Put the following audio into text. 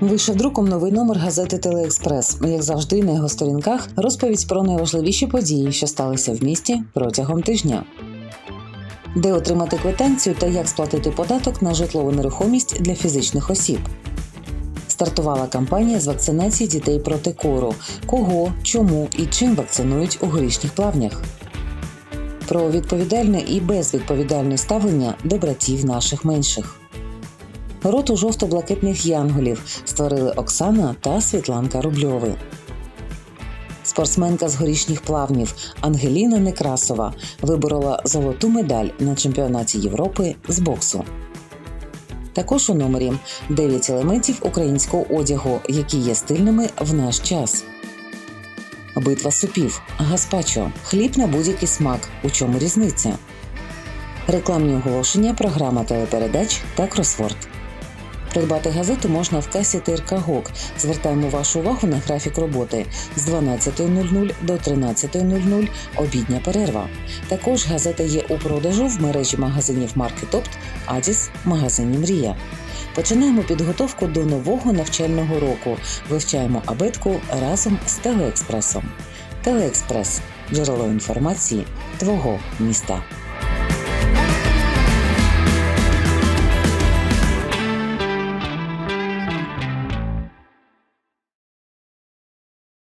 Вийшов друком новий номер газети Телеекспрес. Як завжди, на його сторінках розповідь про найважливіші події, що сталися в місті протягом тижня. Де отримати квитанцію та як сплатити податок на житлову нерухомість для фізичних осіб. Стартувала кампанія з вакцинації дітей проти кору. Кого, чому і чим вакцинують у горішніх плавнях. Про відповідальне і безвідповідальне ставлення до братів наших менших. Роту жовто-блакитних янголів створили Оксана та Світланка Рубльови. Спортсменка з горішніх плавнів Ангеліна Некрасова виборола золоту медаль на чемпіонаті Європи з боксу. Також у номері 9 елементів українського одягу, які є стильними в наш час. Битва супів, гаспачо, хліб на будь-який смак. У чому різниця? Рекламні оголошення, програма телепередач та кросворд. Придбати газету можна в касі ТРК ГОК. Звертаємо вашу увагу на графік роботи з 12.00 до 13.00 обідня перерва. Також газета є у продажу в мережі магазинів марки Топт, Адіс, магазині Мрія. Починаємо підготовку до нового навчального року. Вивчаємо абетку разом з Телеекспресом. Телеекспрес джерело інформації твого міста.